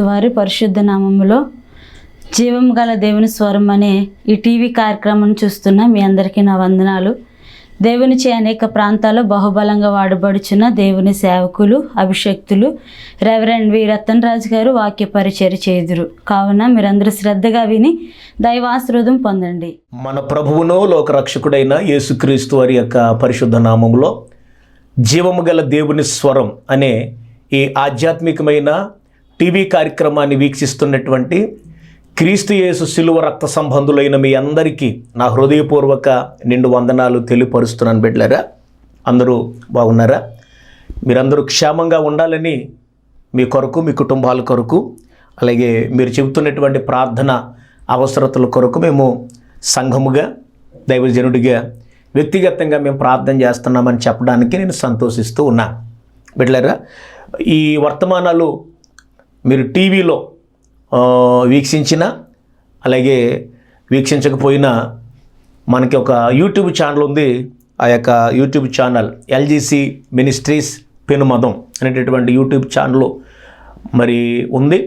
వారి పరిశుద్ధ నామములో జీవం గల దేవుని స్వరం అనే ఈ టీవీ కార్యక్రమం చూస్తున్న మీ అందరికీ నా వందనాలు. దేవునిచే అనేక ప్రాంతాల్లో బహుబలంగా వాడబడుచున్న దేవుని సేవకులు అభిషక్తులు రెవరెండ్ వి రతన్ రాజు గారు వాక్య పరిచర్య చేదురు కావున మీరందరూ శ్రద్ధగా విని దైవాశ్రదం పొందండి. మన ప్రభువును లోకరక్షకుడైన యేసుక్రీస్తు వారి యొక్క పరిశుద్ధ నామములో జీవము గల దేవుని స్వరం అనే ఈ ఆధ్యాత్మికమైన టీవీ కార్యక్రమాన్ని వీక్షిస్తున్నటువంటి క్రీస్తు యేసు శిలువ రక్త సంబంధులైన మీ అందరికీ నా హృదయపూర్వక నిండు వందనాలు తెలియపరుస్తున్నాను బిడ్డలారా. అందరూ బాగున్నారా? మీరందరూ క్షేమంగా ఉండాలని మీ కొరకు మీ కుటుంబాల కొరకు అలాగే మీరు చెబుతున్నటువంటి ప్రార్థన అవసరతల కొరకు మేము సంఘముగా దైవజనుడిగా వ్యక్తిగతంగా మేము ప్రార్థన చేస్తున్నామని చెప్పడానికి నేను సంతోషిస్తూ ఉన్నా. బిడ్డలారా ఈ వర్తమానాలు మీరు టీవీలో వీక్షించిన అలాగే వీక్షించకపోయినా మనకి ఒక యూట్యూబ్ ఛానల్ ఉంది. ఆ యొక్క YouTube channel LGC ministries Penumadam అనేటటువంటి యూట్యూబ్ ఛానల్ మరి ఉంది.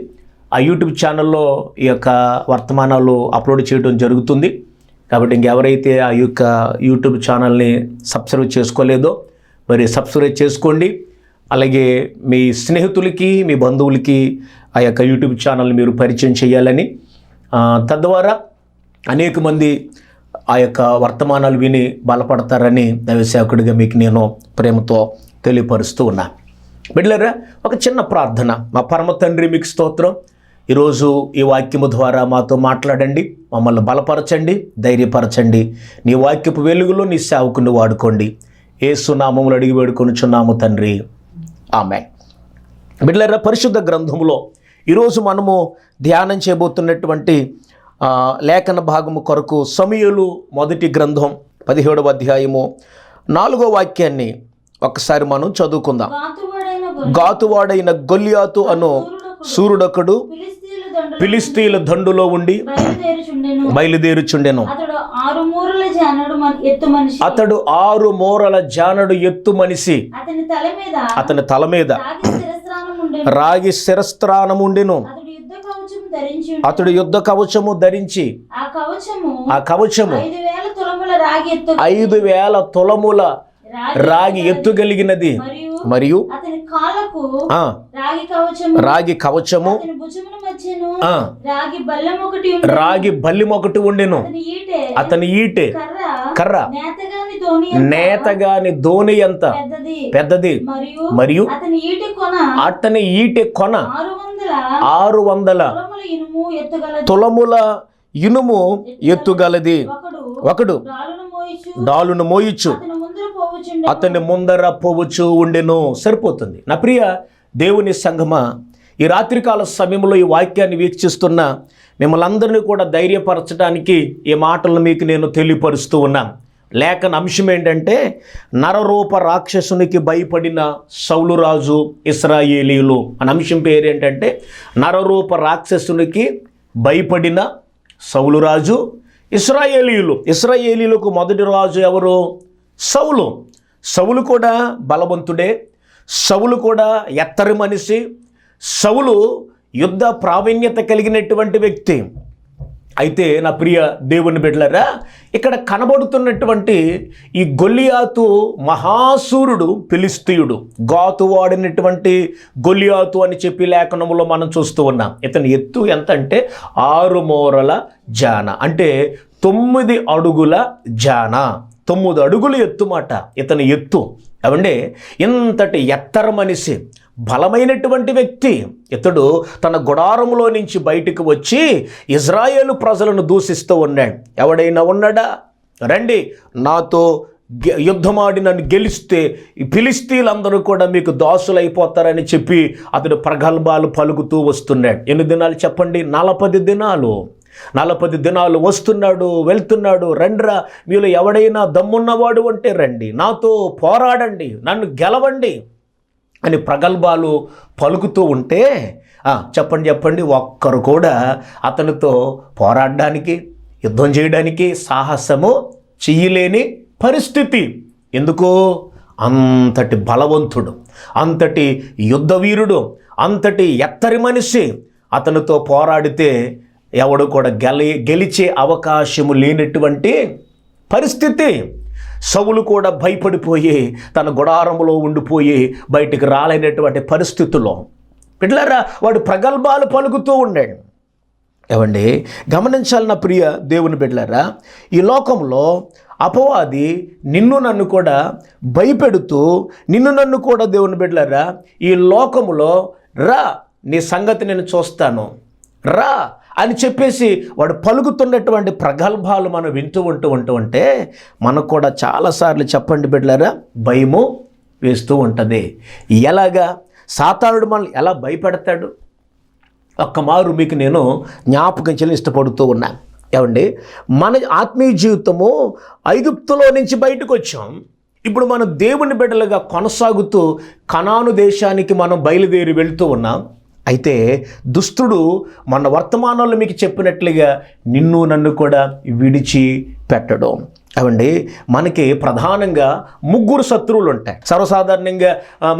ఆ యూట్యూబ్ ఛానల్లో ఈ యొక్క వర్తమానాలు అప్లోడ్ చేయడం జరుగుతుంది. కాబట్టి ఇంకెవరైతే ఆ యొక్క యూట్యూబ్ ఛానల్ని సబ్స్క్రైబ్ చేసుకోలేదో మరి సబ్స్క్రైబ్ చేసుకోండి. అలాగే మీ స్నేహితులకి మీ బంధువులకి ఆ యొక్క యూట్యూబ్ ఛానల్ని మీరు పరిచయం చేయాలని తద్వారా అనేక మంది ఆ యొక్క వర్తమానాలు విని బలపడతారని దైవసేవకుడిగా మీకు నేను ప్రేమతో తెలియపరుస్తూ ఉన్నా. బిడ్డలరా ఒక చిన్న ప్రార్థన. మా పరమ తండ్రి మీకు స్తోత్రం. ఈరోజు ఈ వాక్యము ద్వారా మాతో మాట్లాడండి మమ్మల్ని బలపరచండి ధైర్యపరచండి. నీ వాక్యపు వెలుగులో నీ సేవకుని వాడుకోండి. ఏసునామములు అడిగి వేడుకొనుచున్నాము తండ్రి. ఆమె. బిడ్డలారా పరిశుద్ధ గ్రంథములో ఈరోజు మనము ధ్యానం చేయబోతున్నటువంటి లేఖన భాగము కొరకు సమయలు మొదటి గ్రంథం పదిహేడవ అధ్యాయము నాలుగో వాక్యాన్ని ఒకసారి మనం చదువుకుందాం. గాతువాడైన గాతువాడైన గొల్లియాతు అను సూర్యుడొకడు ఫిలిస్తీన్ల దండులో ఉండి బయలుదేరుచుండెను. అతడు ఆరు మూరల జానడు ఎత్తు మనిషి. అతని తల మీద రాగి శిరస్త్రాణం ఉండెను. అతడు యుద్ధ కవచము ధరించి ఆ కవచము ఐదు వేల తులముల రాగి ఎత్తు ఐదు మరియు రాగి కవచము రాగి బల్లెం ఒకటి ఉండెను. అతని ఈటె కర్ర నేతగాని ధోని ఎంత? పెద్దది. మరియు అతని ఈటె కొన ఆరు వందల తులముల ఇనుము ఎత్తుగలది. ఒకడు డాలును మోయిచ్చు అతని ముందర పోవచ్చు ఉండెను. సరిపోతుంది. నా ప్రియ దేవుని సంఘమా ఈ రాత్రికాల సమయంలో ఈ వాక్యాన్ని వీక్షిస్తున్న మిమ్మల్ని అందరినీ కూడా ధైర్యపరచడానికి ఈ మాటలను మీకు నేను తెలియపరుస్తూ ఉన్నాను లేఖన అంశం ఏంటంటే నరరూప రాక్షసునికి భయపడిన సౌలురాజు ఇస్రాయేలీలు అనే అంశం పేరు ఏంటంటే నరరూప రాక్షసునికి భయపడిన సౌలురాజు ఇస్రాయేలీయులు. ఇస్రాయేలీలకు మొదటి రాజు ఎవరు? సౌలు. సౌలు కూడా బలవంతుడే. సౌలు కూడా ఎత్తరి మనిషి. సౌలు యుద్ధ ప్రావీణ్యత కలిగినటువంటి వ్యక్తి. అయితే నా ప్రియ దేవుని బిడ్డలరా ఇక్కడ కనబడుతున్నటువంటి ఈ గొల్లియాతు మహాసూరుడు పిలిస్తీయుడు గాతు వాడినటువంటి గొల్లియాతు అని చెప్పి లేఖనములో మనం చూస్తూ ఉన్నాం. ఇతని ఎత్తు ఎంత అంటే ఆరు మోరల జాన. అంటే తొమ్మిది అడుగుల జాన. తొమ్మిది అడుగులు ఎత్తు మాట ఇతని ఎత్తు. అవండి ఇంతటి ఎత్తర మనిషి బలమైనటువంటి వ్యక్తి. ఇతడు తన గుడారంలో నుంచి బయటికి వచ్చి ఇజ్రాయేలు ప్రజలను దూషిస్తూ ఉన్నాడు. ఎవడైనా ఉన్నాడా? రండి నాతో గె- యుద్ధమాడి నన్ను గెలిస్తే ఈ ఫిలిస్తీన్లందరూ కూడా మీకు దాసులైపోతారని చెప్పి అతడు ప్రగల్భాలు పలుకుతూ వస్తున్నాడు. ఎన్ని దినాలు చెప్పండి? నలపది దినాలు. నలపది దినాలు వస్తున్నాడు వెళ్తున్నాడు. రండ్రా మీలో ఎవడైనా దమ్మున్నవాడు అంటే రండి. నాతో పోరాడండి నన్ను గెలవండి అని ప్రగల్భాలు పలుకుతూ ఉంటే చెప్పండి చెప్పండి ఒక్కరు కూడా అతనితో పోరాడడానికి యుద్ధం చేయడానికి సాహసము చెయ్యలేని పరిస్థితి. ఎందుకు? అంతటి బలవంతుడు అంతటి యుద్ధవీరుడు అంతటి ఎత్తరి మనిషి అతనితో పోరాడితే ఎవడు కూడా గెలి గెలిచే అవకాశము లేనటువంటి పరిస్థితి. సవులు కూడా భయపడిపోయి తన గుడారంలో ఉండిపోయి బయటికి రాలేనటువంటి పరిస్థితుల్లో. పిల్లరా వాడు ప్రగల్భాలు పలుకుతూ ఉండాడు. ఏమండి గమనించాలి నా ప్రియ దేవుని బిడ్డలారా ఈ లోకంలో అపవాది నిన్ను నన్ను కూడా భయపెడుతూ నిన్ను నన్ను కూడా దేవుని బిడ్డలారా ఈ లోకములో రా నీ సంగతి నేను చూస్తాను. రా అని చెప్పేసి వాడు పలుకుతున్నటువంటి ప్రగల్భాలు మనం వింటూ ఉంటూ ఉంటూ ఉంటే మనకు కూడా చాలాసార్లు చెప్పండి బిడ్డలారా భయము వేస్తూ ఉంటుంది. ఎలాగా? సాతానుడు మనల్ని ఎలా భయపెడతాడు? ఒక్క మారు మీకు నేను జ్ఞాపకం చెల్లి ఇష్టపడుతూ ఉన్నాను ఏమండి? మన ఆత్మీయ జీవితము ఐగుప్తులో నుంచి బయటకు వచ్చాం. ఇప్పుడు మనం దేవుని బిడ్డలుగా కొనసాగుతూ కనాను దేశానికి మనం బయలుదేరి వెళ్తూ ఉన్నాం. అయితే దుష్టుడు మన వర్తమానంలో మీకు చెప్పినట్లుగా నిన్ను నన్ను కూడా విడిచి పెట్టడం అవండి మనకి ప్రధానంగా ముగ్గురు శత్రువులు ఉంటాయి. సర్వసాధారణంగా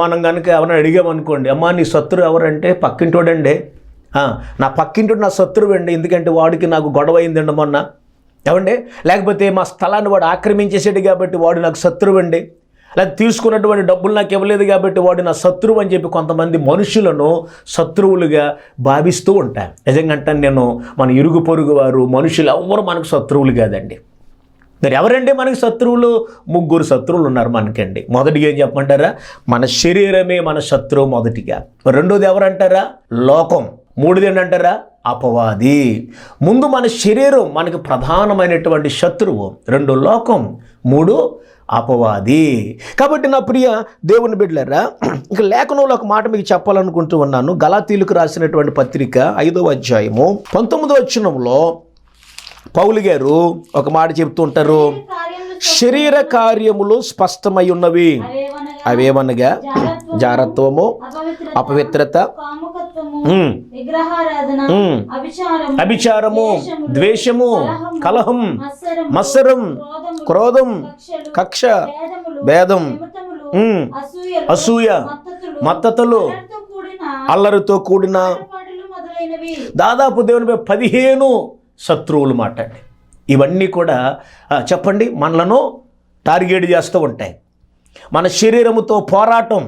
మనం కనుక ఎవరైనా అడిగామనుకోండి అమ్మ నీ శత్రువు ఎవరంటే పక్కింటోడండి. నా పక్కింటోడు నా శత్రువు అండి ఎందుకంటే వాడికి నాకు గొడవ అయిందండి మొన్న. ఏమండి లేకపోతే మా స్థలాన్ని వాడు ఆక్రమించేసాడు కాబట్టి వాడు నాకు శత్రువు అండి లేదా తీసుకున్నటువంటి డబ్బులు నాకు ఇవ్వలేదు కాబట్టి వాడు నా శత్రువు అని చెప్పి కొంతమంది మనుషులను శత్రువులుగా భావిస్తూ ఉంటారు. నిజంగా నేను మన ఇరుగు పొరుగు వారు మనుషులు ఎవ్వరు మనకు శత్రువులు కాదండి. మరి ఎవరండి మనకి శత్రువులు? ముగ్గురు శత్రువులు ఉన్నారు మనకండి. మొదటిగా ఏం చెప్పమంటారా? మన శరీరమే మన శత్రువు మొదటిగా. రెండోది ఎవరంటారా? లోకం. మూడోది ఏంటంటారా? అపవాది. ముందు మన శరీరం మనకి ప్రధానమైనటువంటి శత్రువు. రెండు లోకం. మూడు అపవాది. కాబట్టి నా ప్రియ దేవుని బిడ్డలరా ఇక లేఖనంలో ఒక మాట మీకు చెప్పాలనుకుంటూ ఉన్నాను. గలాతీలకు రాసినటువంటి పత్రిక ఐదవ అధ్యాయము పంతొమ్మిదో వచ్చినంలో పౌలు గారు ఒక మాట చెప్తుంటారు కార్యములు శరీర కార్యములు స్పష్టమై ఉన్నవి. అవేమనగా జారత్వము అపవిత్రత విగ్రహారాధన అభిచారము ద్వేషము కలహం మత్సరం క్రోధం కక్ష భేదం అసూయ మత్తతులు, అల్లరితో కూడిన దాదాపు దేవునిపై పదిహేను శత్రువులు మాట్లాడి ఇవన్నీ కూడా చెప్పండి మనలను టార్గెట్ చేస్తూ ఉంటాయి. మన శరీరముతో పోరాటం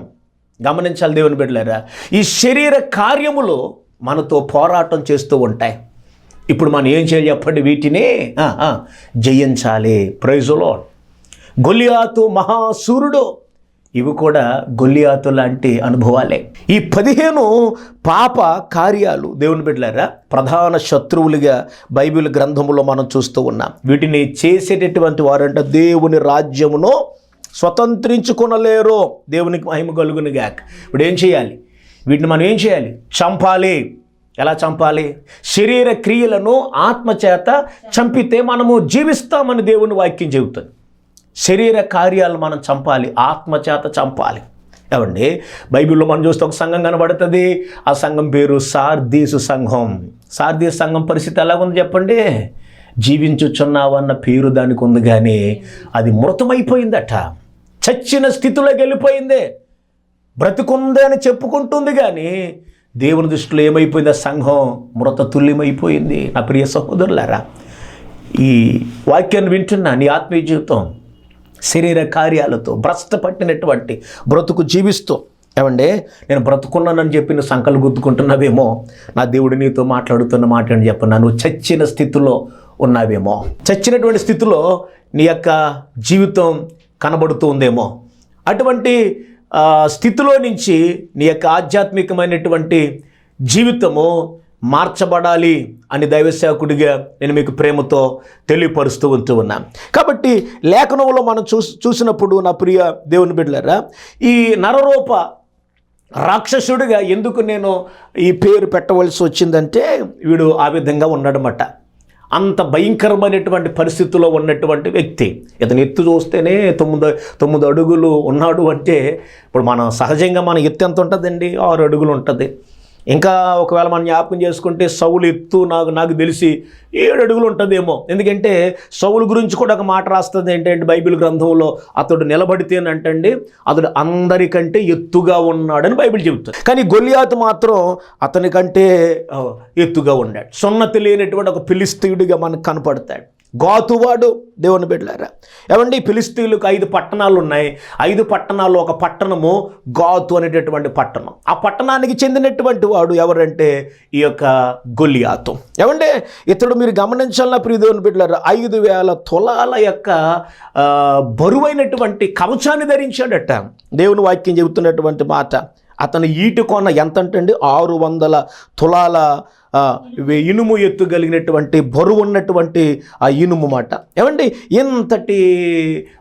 గమనించాలి దేవుని బిడ్డలారా ఈ శరీర కార్యములు మనతో పోరాటం చేస్తూ ఉంటాయి. ఇప్పుడు మనం ఏం చేయాలి చెప్పండి? వీటిని జయించాలి. ప్రైజులో గొలియాతు మహాసూరుడు. ఇవి కూడా గొలియాతు లాంటి అనుభవాలే. ఈ పదిహేను పాప కార్యాలు దేవుని బిడ్డలారా ప్రధాన శత్రువులుగా బైబిల్ గ్రంథములో మనం చూస్తూ ఉన్నాం. వీటిని చేసేటటువంటి వారంటే దేవుని రాజ్యమును స్వతంత్రించుకునలేరో. దేవునికి మహిమ కలుగునుగా ఇప్పుడు ఏం చేయాలి? వీటిని మనం ఏం చేయాలి? చంపాలి. ఎలా చంపాలి? శరీర క్రియలను ఆత్మచేత చంపితే మనము జీవిస్తామని దేవుని వాక్యం చెబుతుంది. శరీర కార్యాలు మనం చంపాలి. ఆత్మచేత చంపాలి. ఏమండి? బైబిల్లో మనం చూస్తే ఒక సంఘం కనబడుతుంది. ఆ సంఘం పేరు సార్దీసు సంఘం. సార్దీసు సంఘం పరిస్థితి ఎలాగుంది చెప్పండి? జీవించుచున్నావన్న పేరు దానికి ఉంది కానీ అది మృతమైపోయిందట. చచ్చిన స్థితిలోకి వెళ్ళిపోయిందే. బ్రతుకుంది అని చెప్పుకుంటుంది కానీ దేవుని దృష్టిలో ఏమైపోయింది? ఆ సంఘం మృత తుల్యమైపోయింది. నా ప్రియ సహోదరులారా ఈ వాక్యాన్ని వింటున్నా నీ ఆత్మీయ జీవితం శరీర కార్యాలతో భ్రష్ట పట్టినటువంటి బ్రతుకు జీవిస్తూ ఏమంటే నేను బ్రతుకున్నానని చెప్పి నువ్వు సంకలు గుద్దుకుంటున్నావేమో నా దేవుడు నీతో మాట్లాడుతున్న మాట అని చెప్పన్నా నువ్వు చచ్చిన స్థితిలో ఉన్నావేమో. చచ్చినటువంటి స్థితిలో నీ యొక్క జీవితం కనబడుతూ ఉందేమో అటువంటి స్థితిలో నుంచి నీ యొక్క ఆధ్యాత్మికమైనటువంటి జీవితము మార్చబడాలి అని దైవసేవకుడిగా నేను మీకు ప్రేమతో తెలియపరుస్తూ ఉంటూ ఉన్నాను కాబట్టి లేఖనంలో మనం చూ చూసినప్పుడు నా ప్రియ దేవుని బిడ్డలరా ఈ నరరూప రాక్షసుడిగా ఎందుకు నేను ఈ పేరు పెట్టవలసి వచ్చిందంటే వీడు ఆ విధంగా ఉన్నాడనమాట అంత భయంకరమైనటువంటి పరిస్థితిలో ఉన్నటువంటి వ్యక్తి. ఇతను ఎత్తు చూస్తేనే తొమ్మిది తొమ్మిది అడుగులు ఉన్నాడు అంటే ఇప్పుడు మనం సహజంగా మన ఎత్తు ఎంత ఉంటుందండి? ఆరు అడుగులు ఉంటుంది. ఇంకా ఒకవేళ మనం జ్ఞాపకం చేసుకుంటే సౌలు ఎత్తు నాకు నాకు తెలిసి ఏడు అడుగులు ఉంటుందేమో. ఎందుకంటే సౌలు గురించి కూడా ఒక మాట రాస్తుంది ఏంటంటే బైబిల్ గ్రంథంలో అతడు నిలబడితేనంటండి అతడు అందరికంటే ఎత్తుగా ఉన్నాడని బైబిల్ చెబుతుంది. కానీ గొలియాత్ మాత్రం అతనికంటే ఎత్తుగా ఉన్నాడు. సున్నతి లేనటువంటి ఒక పిలిస్తీయుడిగా మనకు కనపడతాడు. గాతువాడు దేవుని బిడ్డలారా. ఏమండి? ఫిలిస్తీన్లకు ఐదు పట్టణాలు ఉన్నాయి. ఐదు పట్టణాల్లో ఒక పట్టణము గాతు అనేటటువంటి పట్టణం. ఆ పట్టణానికి చెందినటువంటి వాడు ఎవరంటే? ఈ యొక్క గొలియాతు. ఏమండి? ఇతడు మీరు గమనించాలన్న ప్రియ దేవుని బిడ్డలారా ఐదు వేల తులాల యొక్క బరువైనటువంటి కవచాన్ని ధరించాడట. దేవుని వాక్యం చెబుతున్నటువంటి మాట. అతని ఈటు కొన ఎంత అంటండి ఆరు వందల తులాల ఇనుము ఎత్తు కలిగినటువంటి బరువు ఉన్నటువంటి ఆ ఇనుము మాట. ఏమండి? ఇంతటి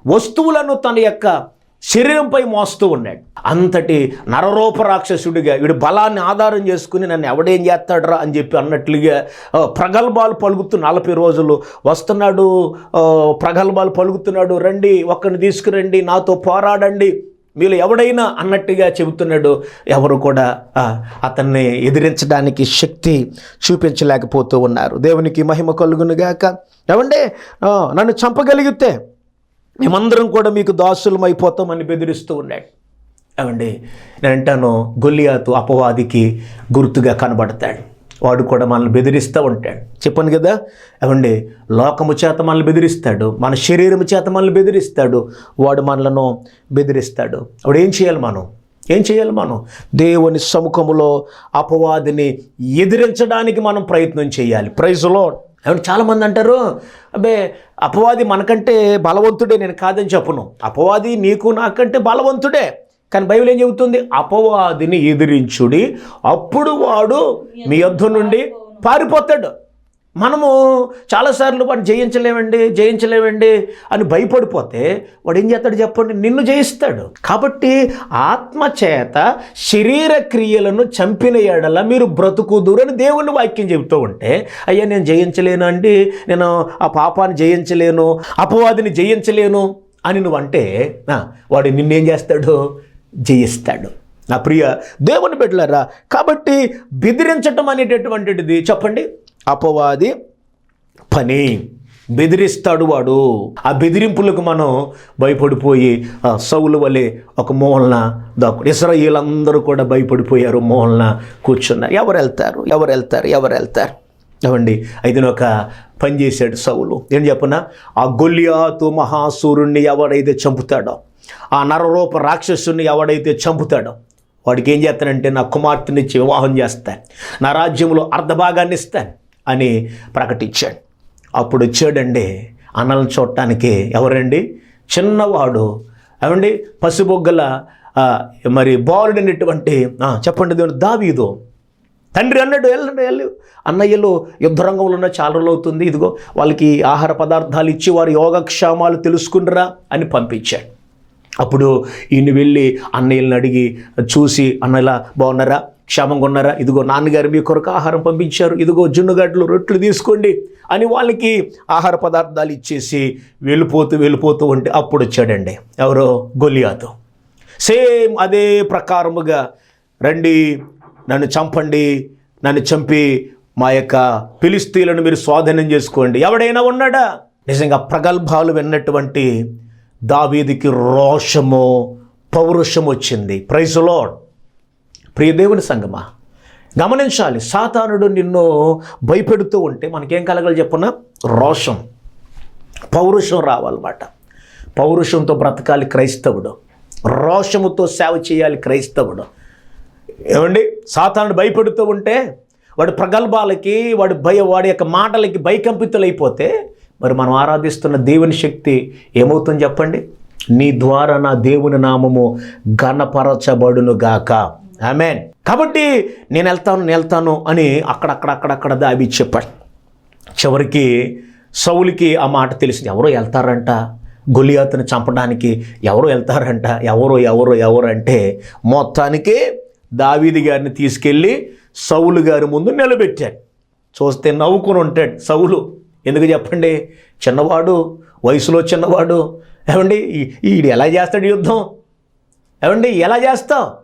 వస్తువులను తన యొక్క శరీరంపై మోస్తూ ఉన్నాడు. అంతటి నరరూప రాక్షసుడిగా వీడు బలాన్ని ఆధారం చేసుకుని నన్ను ఎవడేం చేస్తాడరా అని చెప్పి అన్నట్లుగా ప్రగల్భాలు పలుకుతూ నలభై రోజులు వస్తున్నాడు. ప్రగల్భాలు పలుకుతున్నాడు. రండి ఒక్కరిని తీసుకురండి నాతో పోరాడండి. మీరు ఎవడైనా అన్నట్టుగా చెబుతున్నాడు ఎవరు కూడా అతన్ని ఎదిరించడానికి శక్తి చూపించలేకపోతూ ఉన్నారు. దేవునికి మహిమ కలుగునుగాక ఏమంటే నన్ను చంపగలిగితే మేమందరం కూడా మీకు దాసులం అయిపోతామని బెదిరిస్తూ ఉన్నాడు. ఏమండి? నేను అంటాను గొల్లియాతు అపవాదికి గుర్తుగా కనబడతాడు. వాడు కూడా మనల్ని బెదిరిస్తూ ఉంటాడు. చెప్పాను కదా? ఏమండి? లోకము చేత మనల్ని బెదిరిస్తాడు. మన శరీరము చేత మనల్ని బెదిరిస్తాడు. వాడు మనలను బెదిరిస్తాడు. వాడు ఏం చేయాలి మనం? ఏం చేయాలి మనం? దేవుని సముఖములో అపవాదిని ఎదిరించడానికి మనం ప్రయత్నం చేయాలి. ప్రైజ్లో ఏమంటే చాలామంది అంటారు అబ్బే అపవాది మనకంటే బలవంతుడే నేను కాదని చెప్పను. అపవాది నీకు నాకంటే బలవంతుడే. కానీ బైబిల్ ఏం చెబుతుంది? అపవాదిని ఎదిరించుడి. అప్పుడు వాడు మీ యొద్ధ నుండి పారిపోతాడు. మనము చాలాసార్లు వాడు జయించలేమండి జయించలేమండి అని భయపడిపోతే వాడు ఏం చేస్తాడు చెప్పండి? నిన్ను జయిస్తాడు. కాబట్టి ఆత్మ చేత శరీర క్రియలను చంపిన ఎడల మీరు బ్రతుకుదురు అని దేవుని వాక్యం చెబుతూ ఉంటే అయ్యా నేను జయించలేను అండి నేను ఆ పాపాన్ని జయించలేను అపవాదిని జయించలేను అని నువ్వు అంటే వాడు నిన్నేం చేస్తాడు? జయిస్తాడు. నా ప్రియ దేవుని బిడ్డలరా కాబట్టి బెదిరించటం అనేటటువంటిది చెప్పండి. అపవాది పని. బెదిరిస్తాడు వాడు. ఆ బెదిరింపులకు మనం భయపడిపోయి సౌలు వలె ఒక మూలన దాక్కుడు. ఇస్రాయేలందరూ కూడా భయపడిపోయారు మూలన కూర్చున్నారు ఎవరు వెళ్తారు? ఎవరు వెళ్తారు? ఎవరు వెళ్తారు? ఏమండి అయితే ఒక పని చేశాడు సౌలు. ఏం చెప్పనా? ఆ గొల్లియాతు మహాసూరుణ్ణి ఎవడైతే చంపుతాడో ఆ నరరూప రాక్షసుని ఎవడైతే చంపుతాడో వాడికి ఏం చేస్తానంటే నా కుమార్తెనిచ్చి వివాహం చేస్తాను నా రాజ్యంలో అర్ధభాగాన్ని ఇస్తాను అని ప్రకటించాడు. అప్పుడు వచ్చాడండి అన్నలను చూడటానికి ఎవరండి? చిన్నవాడు. ఏమండి? పసిబొగ్గల మరి బాలుడైనటువంటి చెప్పండి దేవుడు దావీదు. తండ్రి అన్నాడు వెళ్ళండి వెళ్ళు. అన్నయ్యలు యుద్ధరంగంలో ఉన్న చాలా రోజులు అవుతుంది ఇదిగో వాళ్ళకి ఆహార పదార్థాలు ఇచ్చి వారి యోగక్షేమాలు తెలుసుకుండరా అని పంపించాడు. అప్పుడు ఈయన వెళ్ళి అన్నయ్యలను అడిగి చూసి అన్నయ్యలా బాగున్నారా? క్షేమంగా ఉన్నారా? ఇదిగో నాన్నగారు మీ కొరకు ఆహారం పంపించారు. ఇదిగో జున్నుగడ్డలు రొట్టెలు తీసుకోండి అని వాళ్ళకి ఆహార పదార్థాలు ఇచ్చేసి వెళ్ళిపోతూ వెళ్ళిపోతూ ఉంటే అప్పుడు వచ్చాడండి ఎవరో? గొలియాతో. సేమ్ అదే ప్రకారముగా రండి నన్ను చంపండి నన్ను చంపి మా యొక్క పిలిస్తీలను మీరు స్వాధీనం చేసుకోండి. ఎవడైనా ఉన్నాడా? నిజంగా ప్రగల్భాలు విన్నటువంటి దావీదికి రోషము పౌరుషం వచ్చింది. ప్రైజులో ప్రియదేవుని సంగమా గమనించాలి. సాతానుడు నిన్ను భయపెడుతూ ఉంటే మనకేం కలగాలి చెప్పున? రోషం. పౌరుషం రావాలన్నమాట. పౌరుషంతో బ్రతకాలి క్రైస్తవుడు. రోషముతో సేవ చేయాలి క్రైస్తవుడు. ఏమండి? సాతానుడు భయపెడుతూ ఉంటే వాడి ప్రగల్భాలకి వాడి భయ వాడి యొక్క మాటలకి భయకంపితులైపోతే మరి మనం ఆరాధిస్తున్న దేవుని శక్తి ఏమవుతుంది చెప్పండి? నీ ద్వారా నా దేవుని నామము ఘనపరచబడును గాక. ఆమెన్. కాబట్టి నేను వెళ్తాను నేను వెళ్తాను అని అక్కడక్కడ అక్కడక్కడ దాబి చెప్పాడు. చివరికి సౌలికి ఆ మాట తెలిసింది ఎవరో వెళ్తారంట? గొలియాతుని చంపడానికి ఎవరో వెళ్తారంట? ఎవరు ఎవరో ఎవరు అంటే మొత్తానికి దావీది గారిని తీసుకెళ్ళి సౌలు గారి ముందు నిలబెట్టాడు. చూస్తే నవ్వుకుని ఉంటాడు సౌలు. ఎందుకు చెప్పండి? చిన్నవాడు వయసులో చిన్నవాడు. ఏమండి? ఈడు ఎలా చేస్తాడు యుద్ధం? ఏమండి? ఎలా చేస్తావు?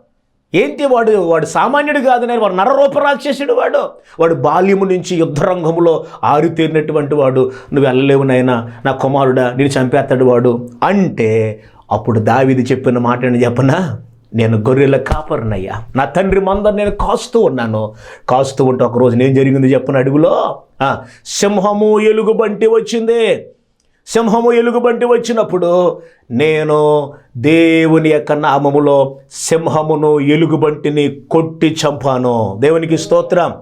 ఏంటి వాడు? వాడు సామాన్యుడు కాదు నేను వాడు నరరూప రాక్షసుడు వాడు. వాడు బాల్యము నుంచి యుద్ధరంగంలో ఆరితేరినటువంటి వాడు. నువ్వు వెళ్ళలేవు నాయనా నా కుమారుడా నేను చంపేస్తాడు వాడు. అంటే అప్పుడు దావిది చెప్పిన మాట ఏంటి చెప్పనా? నేను గొర్రెల కాపరినయ్యా. నా తండ్రి మందరు నేను కాస్తూ ఉన్నాను. కాస్తూ ఉంటే ఒకరోజు నేను జరిగింది చెప్పిన అడుగులో. సింహము ఎలుగుబంటి వచ్చింది. సింహము ఎలుగుబంటి వచ్చినప్పుడు నేను దేవుని యొక్క నామములో సింహమును ఎలుగుబంటిని కొట్టి చంపాను. దేవునికి స్తోత్రం.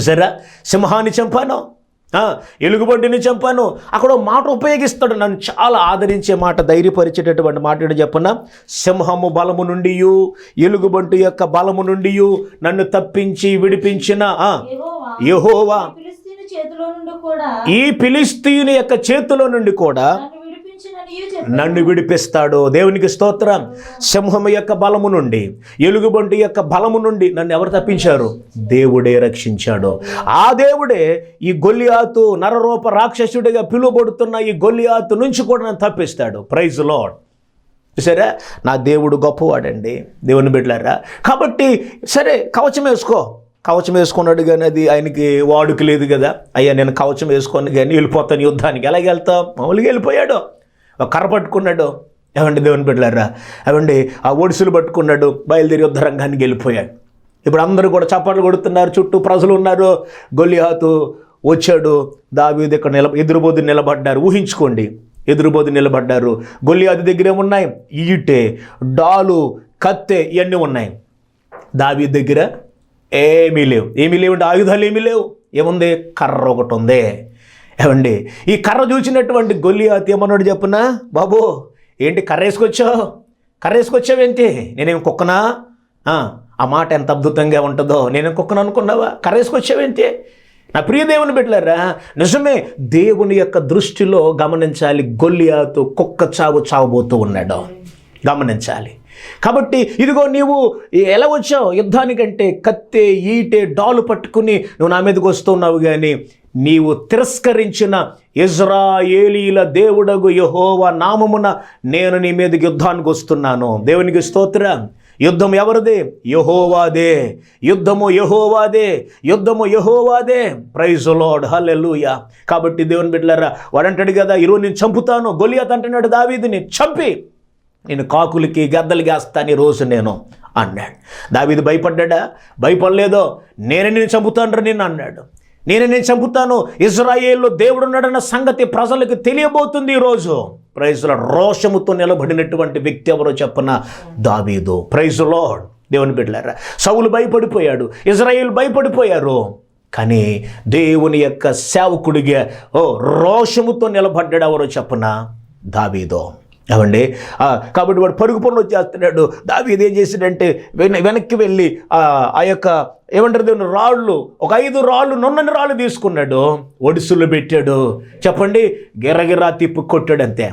సరే సింహాన్ని చంపాను. ఎలుగుబంటిని చంపాను. అక్కడ మాట ఉపయోగిస్తాడు. నన్ను చాలా ఆదరించే మాట ధైర్యపరిచేటటువంటి మాట చెప్పన? సింహము బలము నుండి ఎలుగుబంటి యొక్క బలము నుండి నన్ను తప్పించి విడిపించిన యెహోవా ఈ ఫిలిస్తీని యొక్క చేతిలో నుండి కూడా నన్ను విడిపిస్తాడు దేవునికి స్తోత్రం. సింహము యొక్క బలము నుండి ఎలుగుబంటి యొక్క బలము నుండి నన్ను ఎవరు తప్పించారు? దేవుడే రక్షించాడు. ఆ దేవుడే ఈ గొల్లియాతు నరరూప రాక్షసుడిగా పిలువబడుతున్న ఈ గొల్లియాతు నుంచి కూడా నన్ను తప్పిస్తాడు. ప్రైజ్ లాడ్ సరే నా దేవుడు గొప్పవాడండి. దేవుని బిడ్డలారా? కాబట్టి సరే కవచం వేసుకో. కవచం వేసుకున్నాడు కానీ అది ఆయనకి వాడుక లేదు కదా. అయ్యా నేను కవచం వేసుకొని కానీ వెళ్ళిపోతాను యుద్ధానికి. ఎలాగ వెళ్తాం మామూలుగా వెళ్ళిపోయాడు. కర్ర పట్టుకున్నాడు. ఏమండి దేవుని బిడ్డలారా? ఏమండి? ఆ ఒడిసులు పట్టుకున్నాడు. బయలుదేరి యుద్ధ రంగానికి వెళ్ళిపోయాడు. ఇప్పుడు అందరూ కూడా చప్పట్లు కొడుతున్నారు. చుట్టూ ప్రజలు ఉన్నారు. గొల్లిహాతు వచ్చాడు. దావీది ఇక్కడ నిల ఎదురుబోదు నిలబడ్డారు. ఊహించుకోండి. ఎదురుబోదు నిలబడ్డారు. గొల్లియాతు దగ్గర ఏమున్నాయి? ఈటే డాలు కత్తె ఇవన్నీ ఉన్నాయి. దావీ దగ్గర ఏమీ లేవు. ఏమీ లేవు అంటే ఆయుధాలు ఏమీ లేవు. ఏముంది? కర్ర ఒకటి ఉంది. ఏమండి ఈ కర్ర చూసినటువంటి గొల్లి ఏమన్నాడు చెప్పునా? బాబు ఏంటి కర్ర వేసుకొచ్చావు కర్ర వేసుకొచ్చావేంటి నేనేం కుక్కనా? ఆ, మాట ఎంత అద్భుతంగా ఉంటుందో. నేను కుక్కను అనుకున్నావా? కర్ర వేసుకొచ్చావేంటి నా ప్రియ దేవుని బిడ్డలారా నిజమే దేవుని యొక్క దృష్టిలో గమనించాలి గొల్లియాతు కుక్క చావు చావబోతూ ఉన్నాడు. గమనించాలి. కాబట్టి ఇదిగో నీవు ఎలా వచ్చావు? యుద్ధానికంటే కత్తే ఈటే డాలు పట్టుకుని నువ్వు నా మీదకి వస్తున్నావు కానీ నీవు తిరస్కరించిన ఇజ్రాయేలీల దేవుడగు యహోవ నామమున నేను నీ మీదకి యుద్ధానికి వస్తున్నాను. దేవునికి స్తోత్రం. యుద్ధం ఎవరిదే? యహోవాదే. యుద్ధము యహోవాదే. యుద్ధము యహోవాదే. ప్రైజ్ లోడ్ హల్లెలూయా కాబట్టి దేవుని బిడ్డలారా వాడంటాడు కదా ఈరోజు నేను చంపుతాను గొలియత్ అంటున్నాడు దావీదిని చంపి నేను కాకులకి గద్దలకి వేస్తాను ఈరోజు రోజు నేను అన్నాడు. దావీది భయపడ్డా భయపడలేదో నేనే నేను చంపుతాను నిన్ను అన్నాడు. నేను నేను చంపుతాను. ఇజ్రాయేల్లో దేవుడు ఉన్నాడన్న సంగతి ప్రజలకు తెలియబోతుంది ఈరోజు. ప్రైజుల రోషముతో నిలబడినటువంటి వ్యక్తి ఎవరో చెప్పన? దావీదు. Praise lord. దేవుని బిడ్డలారా సౌలు భయపడిపోయాడు. ఇజ్రాయేల్ భయపడిపోయారు. కానీ దేవుని యొక్క సేవకుడిగా ఓ రోషముతో నిలబడ్డాడు ఎవరో చెప్పన? దావీదో. ఏమండి? కాబట్టి వాడు పరుగు పనులు వచ్చేస్తున్నాడు దావీది ఏం చేశాడంటే వెన వెనక్కి వెళ్ళి ఆ యొక్క ఏమంటారు దేవుని రాళ్ళు? ఒక ఐదు రాళ్ళు నున్నని రాళ్ళు తీసుకున్నాడు. ఒడిసులు పెట్టాడు. చెప్పండి? గిరగిరా తిప్పు కొట్టాడు అంతే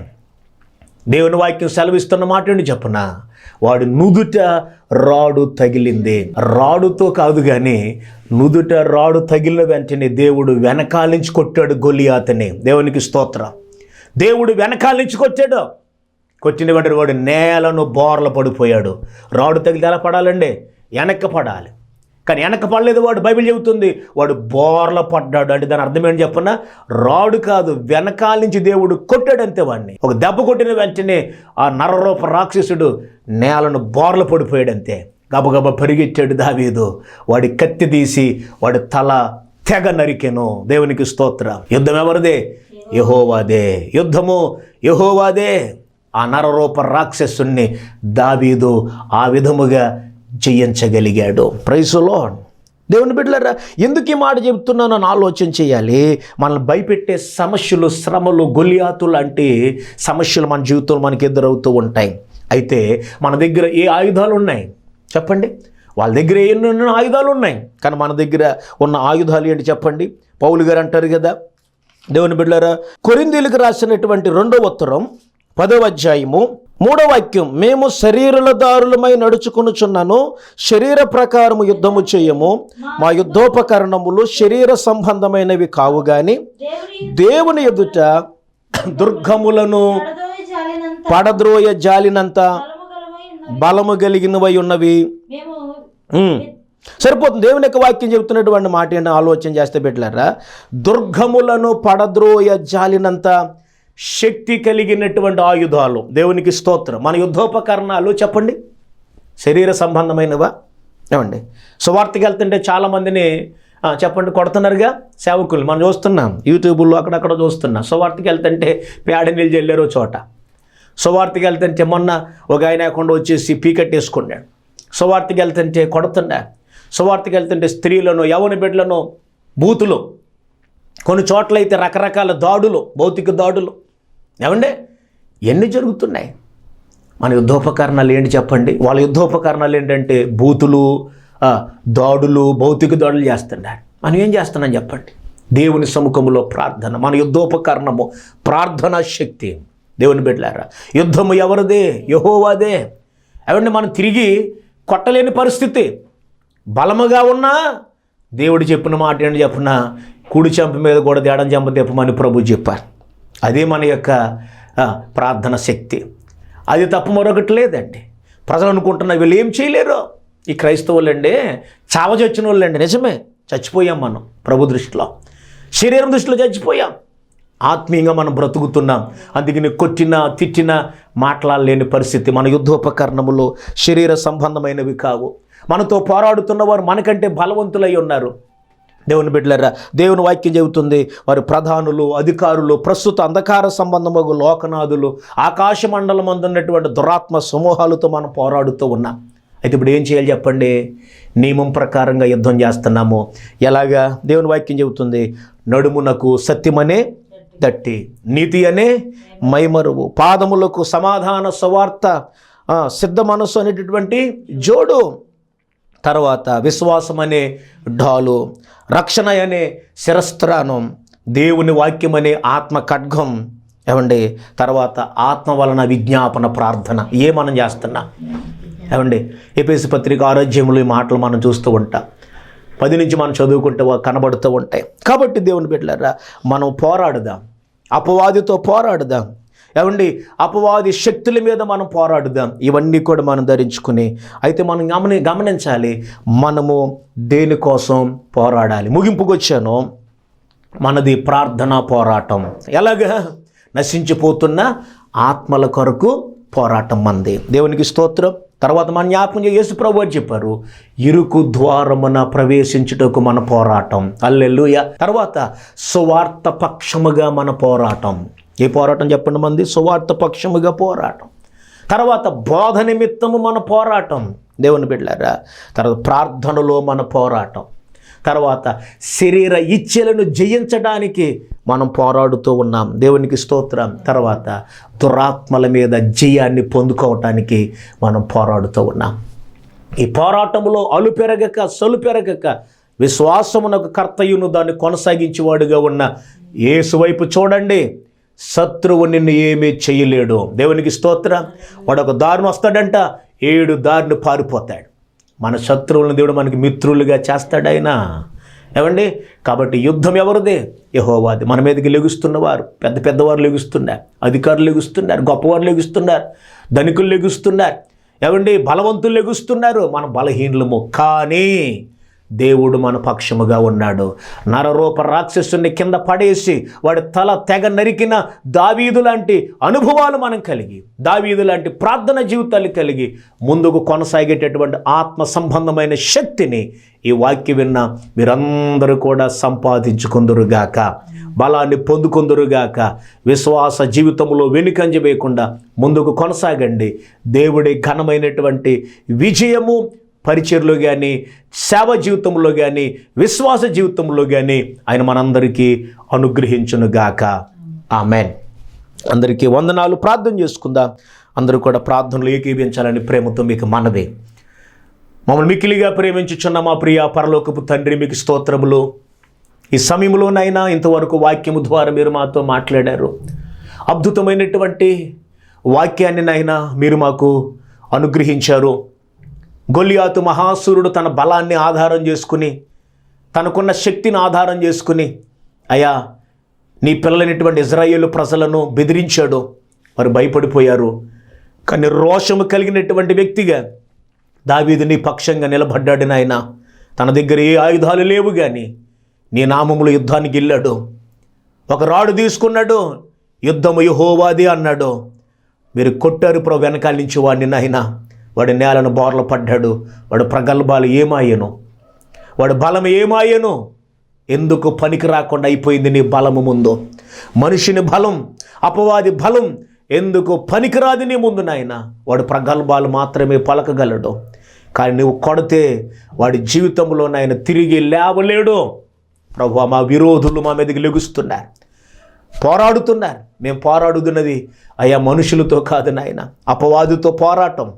దేవుని వాక్యం సెలవిస్తున్న మాట ఏంటి చెప్పన? వాడు నుదుట రాడు తగిలింది. రాడుతో కాదు కానీ నుదుట రాడు తగిలిన వెంటనే దేవుడు వెనకాలించి కొట్టాడు గొలియాతని. దేవునికి స్తోత్రం. దేవుడు వెనకాలించి కొట్టాడు. కొట్టిన వెంటనే వాడు నేలను బోర్ల పడిపోయాడు. రాడు తగిలితే ఎలా పడాలండి? వెనక్కి పడాలి. కానీ వెనక పడలేదు వాడు బైబిల్ చెబుతుంది. వాడు బోర్ల పడ్డాడు అంటే దాని అర్థం ఏంటి చెప్పన్నా రాడు కాదు వెనకాల నుంచి దేవుడు కొట్టాడు అంతే వాడిని. ఒక దెబ్బ కొట్టిన వెంటనే ఆ నరరూప రాక్షసుడు నేలను బోర్ల పడిపోయాడు అంతే గబగబ పరిగెచ్చాడు దావీదు. వాడి కత్తి తీసి వాడి తల తెగ నరికెను. దేవునికి స్తోత్రం. యుద్ధం ఎవరిదే? యహోవాదే. యుద్ధము యహోవాదే. ఆ నరరూప రాక్షసుణ్ణి దావీదు ఆ విధముగా చేయించగలిగాడు. ప్రైసులో దేవుని బిడ్డలారా ఎందుకు ఈ మాట చెప్తున్నానో అని ఆలోచన చేయాలి? మనల్ని భయపెట్టే సమస్యలు శ్రమలు గొలియాతు లాంటి సమస్యలు మన జీవితంలో మనకి ఎదురవుతూ ఉంటాయి. అయితే మన దగ్గర ఏ ఆయుధాలు ఉన్నాయి? చెప్పండి. వాళ్ళ దగ్గర ఎన్నెన్నో ఆయుధాలు ఉన్నాయి? కానీ మన దగ్గర ఉన్న ఆయుధాలు ఏంటి చెప్పండి? పౌలు గారు అంటారు కదా దేవుని బిడ్డారా కొరిందీలకు రాసినటువంటి రెండవ ఉత్తరం పదవ అధ్యాయము మూడవ వాక్యం మేము శరీరలదారులమై నడుచుకునుచున్నాను. శరీర ప్రకారము యుద్ధము చేయము. మా యుద్ధోపకరణములు శరీర సంబంధమైనవి కావు గాని దేవుని ఎదుట దుర్గములను పడద్రోయ జాలినంత బలము కలిగినవై ఉన్నవి. సరిపోతుంది. దేవుని యొక్క వాక్యం చెబుతున్నటువంటి మాట ఏంటో ఆలోచన చేస్తే పెట్టలేరా దుర్గములను పడద్రోయ జాలినంత శక్తి కలిగినటువంటి ఆయుధాలు. దేవునికి స్తోత్రం. మన యుద్ధోపకరణాలు చెప్పండి. శరీర సంబంధమైనవా? ఏమండి? సువార్తకి వెళ్తుంటే చాలామందిని చెప్పండి కొడుతున్నారుగా? సేవకులు. మనం చూస్తున్నాం. యూట్యూబ్లో అక్కడక్కడ చూస్తున్నాం. సువార్తకి వెళ్తుంటే పేడ నీళ్ళు చెల్లారో చోట. సువార్తకి వెళ్తుంటే మొన్న ఒక ఆయన కొండ వచ్చేసి పీకట్టేసుకున్నాడు సువార్తకి వెళ్తుంటే కొడుతున్నా సువార్తకి వెళ్తుంటే స్త్రీలను యవన బిడ్డలను బూతులు కొన్ని చోట్లయితే రకరకాల దాడులు భౌతిక దాడులు ఏమండే? ఎన్ని జరుగుతున్నాయి? మన యుద్ధోపకరణాలు ఏంటి చెప్పండి? వాళ్ళ యుద్ధోపకరణాలు ఏంటంటే బూతులు దాడులు భౌతిక దాడులు చేస్తున్నారు. మనం ఏం చేస్తున్నాం చెప్పండి? దేవుని సముఖములో ప్రార్థన మన యుద్ధోపకరణము ప్రార్థనా శక్తి. దేవుని బిడ్డలారా యుద్ధము ఎవరిదే? యహోవాదే. అవండి మనం తిరిగి కొట్టలేని పరిస్థితి. బలముగా ఉన్నా దేవుడు చెప్పిన మాట ఏంటి చెప్పిన? కుడి చెంప మీద కూడా దేడం చెంప తెప్పమని ప్రభు చెప్పారు. అదే మన యొక్క ప్రార్థన శక్తి. అది తప్ప మరొకటి లేదండి. ప్రజలు అనుకుంటున్న వీళ్ళు ఏం చేయలేరు. ఈ క్రైస్తవులండి చావ చచ్చిన వాళ్ళండి నిజమే. చచ్చిపోయాం మనం ప్రభు దృష్టిలో. శరీరం దృష్టిలో చచ్చిపోయాం. ఆత్మీయంగా మనం బ్రతుకుతున్నాం. అందుకని కొట్టినా తిట్టినా మాట్లాడలేని పరిస్థితి మన యుద్ధోపకరణములు శరీర సంబంధమైనవి కావు. మనతో పోరాడుతున్న వారు మనకంటే బలవంతులై ఉన్నారు. దేవుని బిడ్డలరా దేవుని వాక్యం చెబుతుంది వారి ప్రధానులు అధికారులు ప్రస్తుత అంధకార సంబంధము లోకనాథులు ఆకాశ మండలం ఉన్నటువంటి దురాత్మ సమూహాలతో మనం పోరాడుతూ ఉన్నాం. అయితే ఇప్పుడు ఏం చేయాలి చెప్పండి? నియమం ప్రకారంగా యుద్ధం చేస్తున్నాము. ఎలాగా? దేవుని వాక్యం చెబుతుంది నడుమునకు సత్యమనే దట్టి నీతి అనే మైమరువు పాదములకు సమాధాన సువార్త సిద్ధ మనస్సు అనేటటువంటి జోడు. తర్వాత విశ్వాసం అనే ఢాలు రక్షణ అనే శిరస్త్రానం దేవుని వాక్యం అనే ఆత్మ ఖడ్గం. ఏమండి? తర్వాత ఆత్మ వలన విజ్ఞాపన ప్రార్థన. ఏ మనం చేస్తున్నా? ఏమండి? ఏపీఎస్ పత్రిక ఆరోగ్యములు ఈ మాటలు మనం చూస్తూ ఉంటాం. పది నుంచి మనం చదువుకుంటే కనబడుతూ ఉంటాయి. కాబట్టి దేవుని బిడ్డలారా మనం పోరాడుదాం. అపవాదితో పోరాడుదాం. ఏమండి? అపవాది శక్తుల మీద మనం పోరాడుదాం. ఇవన్నీ కూడా మనం ధరించుకుని అయితే మనం గమని గమనించాలి. మనము దేనికోసం పోరాడాలి? ముగింపుకు వచ్చాను. మనది ప్రార్థనా పోరాటం. ఎలాగా? నశించిపోతున్న ఆత్మల కొరకు పోరాటం మంది. దేవునికి స్తోత్రం. తర్వాత మన జ్ఞాపకం చేసి యేసు ప్రభు అని చెప్పారు ఇరుకు ద్వారమున ప్రవేశించుటకు మన పోరాటం. అల్లెల్లుయ తర్వాత సువార్త పక్షముగా మన పోరాటం. ఏ పోరాటం చెప్పండి మంది? సువార్త పక్షముగా పోరాటం. తర్వాత బోధ నిమిత్తము మన పోరాటం. దేవుని బిడ్డారా తర్వాత ప్రార్థనలో మన పోరాటం. తర్వాత శరీర ఇచ్ఛలను జయించడానికి మనం పోరాడుతూ ఉన్నాం. దేవునికి స్తోత్రం. తర్వాత దురాత్మల మీద జయాన్ని పొందుకోవటానికి మనం పోరాడుతూ ఉన్నాం. ఈ పోరాటంలో అలుపెరగక సొలుపెరగక విశ్వాసమునకు కర్తయును దాన్ని కొనసాగించేవాడుగా ఉన్న యేసు వైపు చూడండి. శత్రువు నిన్ను ఏమీ చేయలేడు. దేవునికి స్తోత్ర. వాడు ఒక దారిని వస్తాడంట. ఏడు దారిని పారిపోతాడు. మన శత్రువులను దేవుడు మనకి మిత్రులుగా చేస్తాడైనా ఏమండి? కాబట్టి యుద్ధం ఎవరిదే? యహోవాది. మన మీదకి లెగుస్తున్నవారు పెద్ద పెద్దవారు లెగుస్తున్నారు. అధికారులు లెగుస్తున్నారు. గొప్పవారు లెగుస్తున్నారు. ధనికులు లెగుస్తున్నారు. ఏమండి? బలవంతులు లెగుస్తున్నారు. మన బలహీనులము. కానీ దేవుడు మన పక్షముగా ఉన్నాడు. నరరూప రాక్షసుని కింద పడేసి వాడి తల తెగ నరికిన దావీదు లాంటి అనుభవాలు మనం కలిగి దావీదు లాంటి ప్రార్థన జీవితాలు కలిగి ముందుకు కొనసాగేటటువంటి ఆత్మ సంబంధమైన శక్తిని ఈ వాక్య విన్న మీరందరూ కూడా సంపాదించుకుందరుగాక బలాన్ని పొందుకుందరుగాక విశ్వాస జీవితంలో వెనుకంజ వేయకుండా ముందుకు కొనసాగండి. దేవుడి ఘనమైనటువంటి విజయము పరిచయలో కానీ సేవ జీవితంలో కానీ విశ్వాస జీవితంలో కానీ ఆయన మనందరికీ అనుగ్రహించునుగాక ఆమెన్. అందరికీ వందనాలు. ప్రార్థన చేసుకుందాం. అందరూ కూడా ప్రార్థనలు ఏకీభించాలని ప్రేమతో మీకు మనవి. మమ్మల్ని మిక్కిలిగా ప్రేమించుచున్న మా ప్రియ పరలోకపు తండ్రి మీకు స్తోత్రములు. ఈ సమయంలోనైనా ఇంతవరకు వాక్యము ద్వారా మీరు మాతో మాట్లాడారు. అద్భుతమైనటువంటి వాక్యాన్ని నైనా మీరు మాకు అనుగ్రహించారు. గొలియాతు మహాసూరుడు తన బలాన్ని ఆధారం చేసుకుని తనకున్న శక్తిని ఆధారం చేసుకుని అయ్యా నీ పిల్లలైనటువంటి ఇజ్రాయేల్ ప్రజలను బెదిరించాడు వారు భయపడిపోయారు. కానీ రోషము కలిగినటువంటి వ్యక్తిగా దావీదు నీ పక్షంగా నిలబడ్డాడు నాయన. తన దగ్గర ఏ ఆయుధాలు లేవు కానీ నీ నామములు యుద్ధానికి వెళ్ళాడు. ఒక రాడు తీసుకున్నాడు యుద్ధము యహోవాది అన్నాడు. మీరు కొట్టారు ప్రో వెనకాల నుంచి వాడిని నాయనా. వాడి నేలను బోర్లు పడ్డాడు వాడు ప్రగల్భాలు ఏమాయను? వాడు బలం ఏమాయను? ఎందుకు పనికి రాకుండా అయిపోయింది నీ బలము ముందు? మనిషిని బలం అపవాది బలం ఎందుకు పనికిరాదు నీ ముందు నాయన? వాడు ప్రగల్భాలు మాత్రమే పలకగలడు. కానీ నువ్వు కొడితే వాడి జీవితంలో నాయన తిరిగి లేవలేడు. ప్రభు మా విరోధులు మా మీదకి లెగుస్తున్నారు. పోరాడుతున్నారు. మేము పోరాడుతున్నది అయ్యా మనుషులతో కాదు నాయన. అపవాదితో పోరాటం.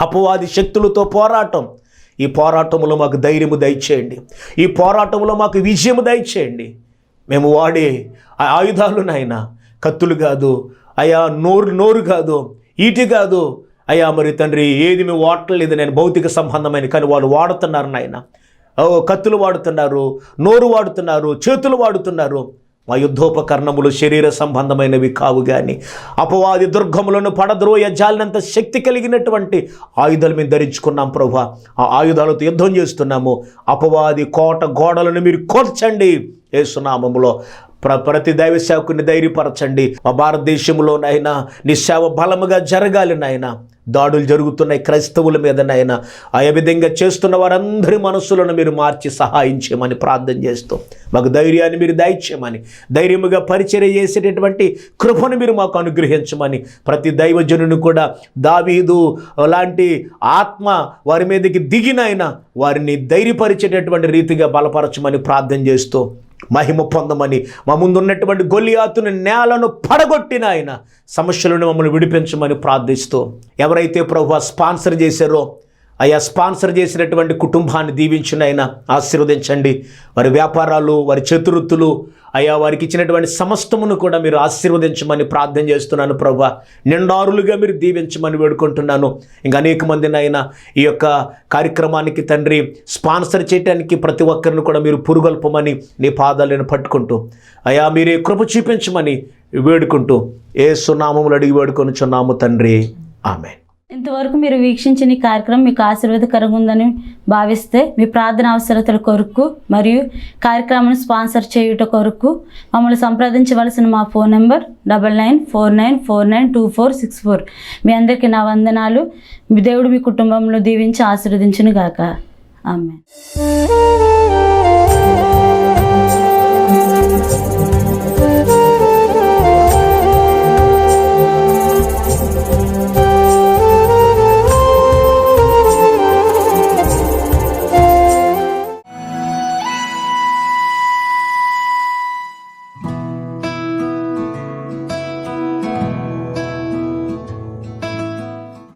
అపవాది శక్తులతో పోరాటం. ఈ పోరాటంలో మాకు ధైర్యము దయచేయండి. ఈ పోరాటంలో మాకు విజయము దయచేయండి. మేము వాడే ఆ ఆయుధాలు నాయన కత్తులు కాదు అయా నోరు నోరు కాదు ఈటి కాదు. అయ్యా మరి తండ్రి ఏది మేము వాడలేదు నేను భౌతిక సంబంధమైన కానీ వాళ్ళు వాడుతున్నారు నాయన. ఓ కత్తులు వాడుతున్నారు నోరు వాడుతున్నారు చేతులు వాడుతున్నారు. మా యుద్ధోపకరణములు శరీర సంబంధమైనవి కావు కానీ అపవాది దుర్గములను పడద్రోయ జాలినంత శక్తి కలిగినటువంటి ఆయుధాలు మేము ధరించుకున్నాం ప్రభా. ఆ ఆయుధాలతో యుద్ధం చేస్తున్నాము. అపవాది కోట గోడలను మీరు కోల్చండి. ఏసునామములో ప్రతి దైవ సేవకుని ధైర్యపరచండి. మా భారతదేశంలో నీ సేవ బలముగా జరగాలి నాయన దాడులు జరుగుతున్నాయి క్రైస్తవుల మీద నాయన విధంగా చేస్తున్న వారందరి మనస్సులను మీరు మార్చి సహాయం చేయమని ప్రార్థన చేస్తూ మాకు ధైర్యాన్ని మీరు దయచేయమని ధైర్యముగా పరిచర్య చేసేటటువంటి కృపను మీరు మాకు అనుగ్రహించమని ప్రతి దైవజనుని కూడా దావీదు లాంటి ఆత్మ వారి మీదకి దిగినైనా వారిని ధైర్యపరిచేటటువంటి రీతిగా బలపరచమని ప్రార్థన చేస్తూ మహిమ పొందమని మా ముందున్నటువంటి గొలియాతుని నేలను పడగొట్టిన ఆయన. సమస్యలను మమ్మల్ని విడిపించమని ప్రార్థిస్తూ ఎవరైతే ప్రభు స్పాన్సర్ చేశారో అయా స్పాన్సర్ చేసినటువంటి కుటుంబాన్ని దీవించిన ఆయన ఆశీర్వదించండి. వారి వ్యాపారాలు వారి చతురుత్తులు అయ్యా వారికి ఇచ్చినటువంటి సమస్తమును కూడా మీరు ఆశీర్వదించమని ప్రార్థన చేస్తున్నాను ప్రభా. నిండారులుగా మీరు దీవించమని వేడుకుంటున్నాను. ఇంకా అనేక మందినైనా ఈ యొక్క కార్యక్రమానికి తండ్రి స్పాన్సర్ చేయడానికి ప్రతి ఒక్కరిని కూడా మీరు పురుగొల్పమని నీ పాదాలను పట్టుకుంటూ అయా మీరే కృప చూపించమని వేడుకుంటూ ఏ సునామములు అడిగి వేడుకొని చున్నాము తండ్రి. ఆమె ఇంతవరకు మీరు వీక్షించిన ఈ కార్యక్రమం మీకు ఆశీర్వాదకరంగా ఉందని భావిస్తే మీ ప్రార్థన అవసరతల కొరకు మరియు కార్యక్రమాన్ని స్పాన్సర్ చేయుట కొరకు మమ్మల్ని సంప్రదించవలసిన మా phone number double nine four nine four nine two four six four. మీ అందరికీ నా వందనాలు. మీ దేవుడు మీ కుటుంబంలో దీవించి ఆశీర్వదించును గాక ఆమె